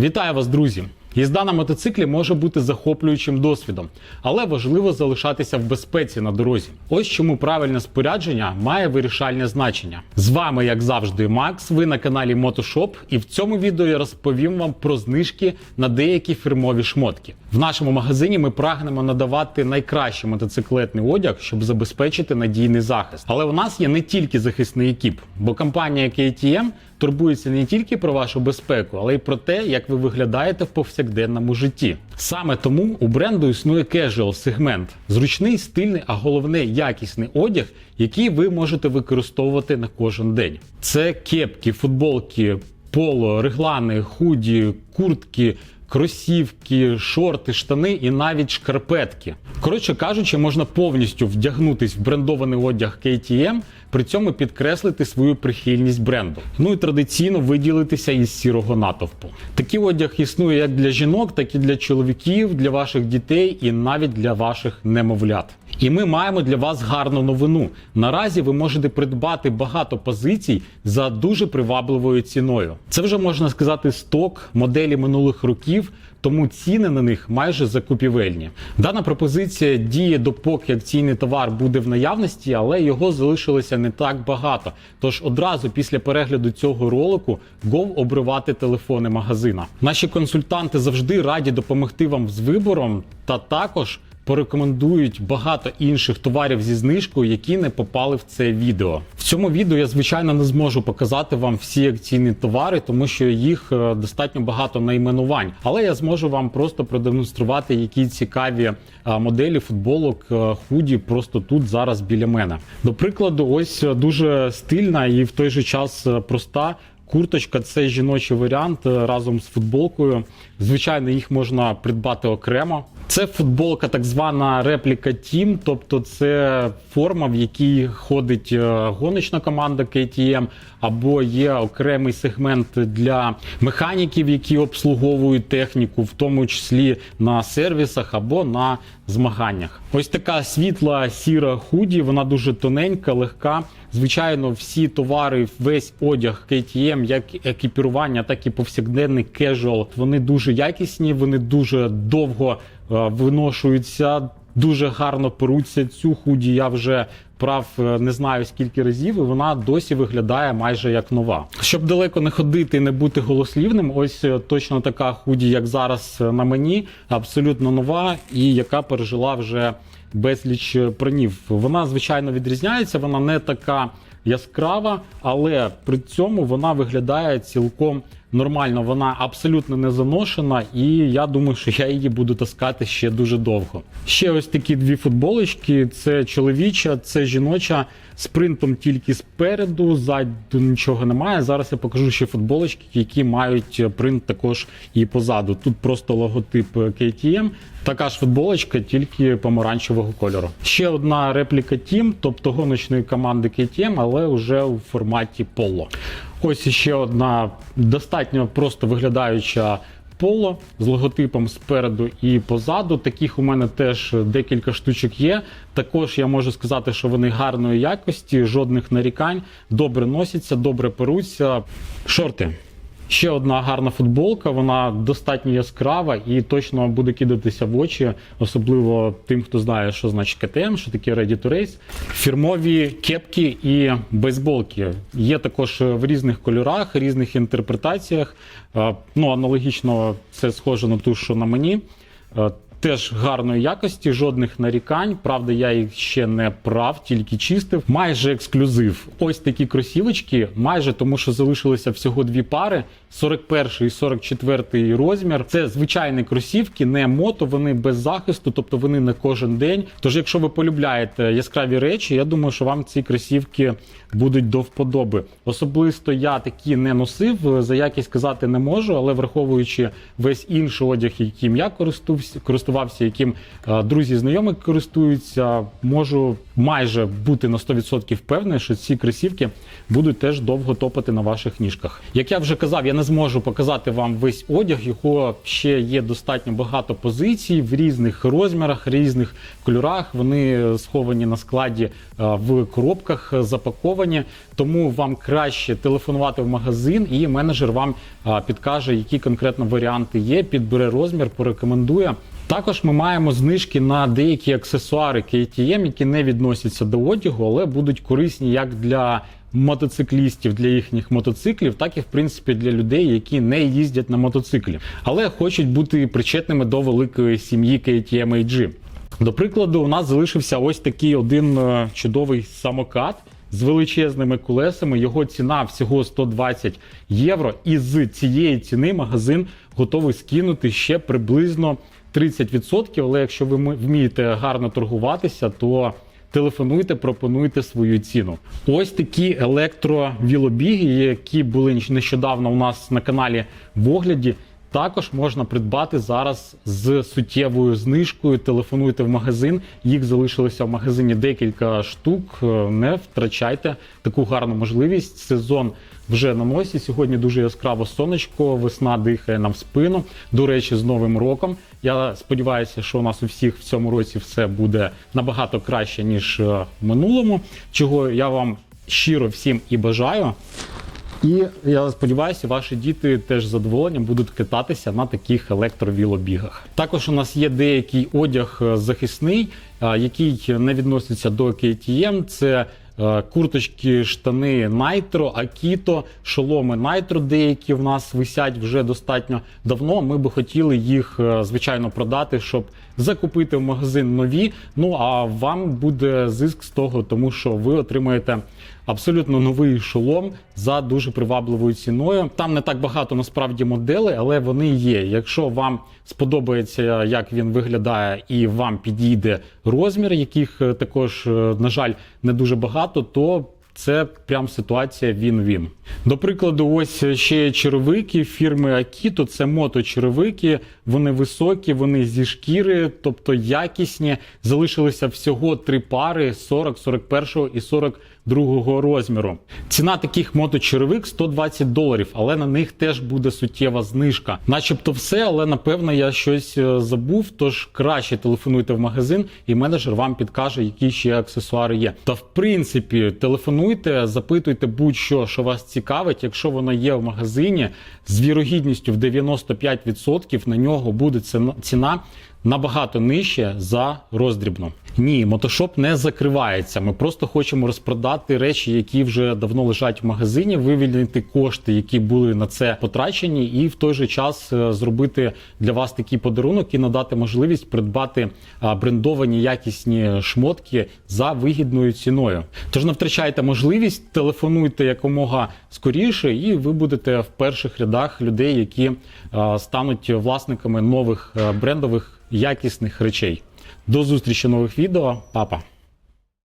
Вітаю вас, друзі! Їзда на мотоциклі може бути захоплюючим досвідом, але важливо залишатися в безпеці на дорозі. Ось чому правильне спорядження має вирішальне значення. З вами, як завжди, Макс. Ви на каналі Мотошоп, і в цьому відео я розповім вам про знижки на деякі фірмові шмотки. В нашому магазині ми прагнемо надавати найкращий мотоциклетний одяг, щоб забезпечити надійний захист. Але у нас є не тільки захисний екіп, бо компанія KTM турбується не тільки про вашу безпеку, але й про те, як ви виглядаєте в повсякденному житті. Саме тому у бренду існує casual сегмент, зручний, стильний, а головне якісний одяг, який ви можете використовувати на кожен день. Це кепки, футболки, поло, реглани, худі, куртки. Кросівки, шорти, штани і навіть шкарпетки. Коротше кажучи, можна повністю вдягнутись в брендований одяг KTM, при цьому підкреслити свою прихильність бренду. Ну і традиційно виділитися із сірого натовпу. Такий одяг існує як для жінок, так і для чоловіків, для ваших дітей і навіть для ваших немовлят. І ми маємо для вас гарну новину. Наразі ви можете придбати багато позицій за дуже привабливою ціною. Це вже можна сказати сток моделі минулих років. Тому ціни на них майже закупівельні. Дана пропозиція діє допоки акційний товар буде в наявності, але його залишилося не так багато. Тож одразу після перегляду цього ролику гов обривати телефони магазина. Наші консультанти завжди раді допомогти вам з вибором та також порекомендують багато інших товарів зі знижкою, які не попали в це відео. В цьому відео я звичайно не зможу показати вам всі акційні товари, тому що їх е, достатньо багато найменувань. Але я зможу вам просто продемонструвати, які цікаві е, моделі футболок е, худі просто тут зараз біля мене. До прикладу, ось дуже стильна і в той же час проста. Курточка це жіночий варіант разом з футболкою. Звичайно, їх можна придбати окремо. Це футболка, так звана репліка Team, тобто це форма, в якій ходить е, гоночна команда KTM, або є окремий сегмент для механіків, які обслуговують техніку, в тому числі на сервісах або на змаганнях. Ось така світла сіра худі, вона дуже тоненька, легка. Звичайно, всі товари, весь одяг KTM, як екіпірування, так і повсякденний кежуал, вони дуже якісні, вони дуже довго виношуються, дуже гарно перуться. Цю худі я вже прав е, не знаю скільки разів, і вона досі виглядає майже як нова. Щоб далеко не ходити і не бути голослівним, ось е, точно така худі, як зараз е, на мені, абсолютно нова і яка пережила вже безліч е, пранів. Вона звичайно відрізняється, вона не така яскрава, але при цьому вона виглядає цілком нормально. Вона абсолютно не заношена, і я думаю, що я її буду таскати ще дуже довго. Ще ось такі дві футболочки: це чоловіча, це жіноча. З принтом тільки спереду, ззаду нічого немає. Зараз я покажу ще футболочки, які мають принт також і позаду. Тут просто логотип KTM. Така ж футболочка, тільки помаранчевого кольору. Ще одна репліка Team, тобто гоночної команди KTM, але вже у форматі поло. Ось ще одна достатньо просто виглядаюча поло з логотипом спереду і позаду. Таких у мене теж декілька штучок є. Також я можу сказати, що вони гарної якості, жодних нарікань, добре носяться, добре перуться. Шорти. Ще одна гарна футболка, вона достатньо яскрава і точно буде кидатися в очі, особливо тим, хто знає, що значить КТМ, що таке Ready to Race. Фірмові кепки і бейсболки. Є також в різних кольорах, різних інтерпретаціях. Е, Ну, аналогічно це схоже на ту, що на мені. Теж гарної якості, жодних нарікань. Правда, я їх ще не прав, тільки чистив. Майже ексклюзив. Ось такі кросівочки, майже тому, що залишилося всього дві пари: 41 і 44 розмір. Це звичайні кросівки, не мото. Вони без захисту, тобто вони не кожен день. Тож, якщо ви полюбляєте яскраві речі, я думаю, що вам ці кросівки будуть до вподоби. Особисто я такі не носив. За якість сказати не можу, але враховуючи весь інший одяг, яким я користувався, користувався яким е, друзі знайомі користуються, можу майже бути на 100% впевнений, що ці кросівки будуть теж довго топати на ваших ніжках. Як я вже казав, я не зможу показати вам весь одяг, його ще є достатньо багато позицій в різних розмірах, різних кольорах. Вони сховані на складі е, в коробках, е, запаковані. Тому вам краще телефонувати в магазин, і менеджер вам підкаже, які конкретно варіанти є, підбере розмір, порекомендує. Також ми маємо знижки на деякі аксесуари KTM, які не відносяться до одягу, але будуть корисні як для мотоциклістів, для їхніх мотоциклів, так і в принципі для людей, які не їздять на мотоциклі, але хочуть бути причетними до великої сім'ї KTM AG. До прикладу, у нас залишився ось такий один е, чудовий самокат з величезними колесами. Його ціна всього 120 євро. І з цієї ціни магазин готовий скинути ще приблизно 30%. Але якщо ви вмієте гарно торгуватися, то телефонуйте, пропонуйте свою ціну. Ось такі електровілобіги, які були нещодавно у нас на каналі в огляді. Також можна придбати зараз з суттєвою знижкою. Телефонуйте в магазин. Їх залишилося в магазині декілька штук. Е, Не втрачайте таку гарну можливість. Сезон вже на носі. Сьогодні дуже яскраво сонечко, весна дихає нам в спину. До речі, з Новим роком. Я сподіваюся, що у нас у всіх в цьому році все буде набагато краще ніж е, в минулому. Чого я вам щиро всім і бажаю. І я сподіваюся, ваші діти теж з задоволенням будуть кататися на таких електровілобігах. Також у нас є деякий одяг е, захисний, е, який не відноситься до KTM. Це е, курточки, штани Nitro, Akito, шоломи Nitro деякі в нас висять вже достатньо давно. Ми би хотіли їх, звичайно, продати, щоб закупити в магазин нові. Ну а вам буде зиск з того, тому що ви отримаєте абсолютно новий шолом за дуже привабливою ціною. Там не так багато насправді моделей, але вони є. Якщо вам сподобається, як він виглядає, і вам підійде розмір, яких е, також, е, на жаль, не дуже багато, то це прям ситуація він-він. До прикладу, ось ще черевики фірми Акіто, Це моточеревики. Вони високі, вони зі шкіри, тобто якісні. Залишилося всього три пари 40, 41 і 42 розміру. Ціна таких моточеревик 120 доларів, але на них теж буде суттєва знижка. Начебто все, але напевно я щось е, забув. Тож краще телефонуйте в магазин, і менеджер вам підкаже, які ще аксесуари є. Та в принципі, телефонуйте, запитуйте будь-що, що вас цікавить. Якщо воно є в магазині, з вірогідністю в 95% на нього буде ціна набагато нижче за роздрібну. Ні, мотошоп не закривається. Ми просто хочемо розпродати речі, які вже давно лежать в магазині, вивільнити кошти, які були на це потрачені, і в той же час е, зробити для вас такий подарунок і надати можливість придбати брендовані якісні шмотки за вигідною ціною. Тож не втрачайте можливість, телефонуйте якомога скоріше, і ви будете в перших рядах людей, які стануть власниками нових е, брендових якісних речей. До зустрічі нових відео, папа.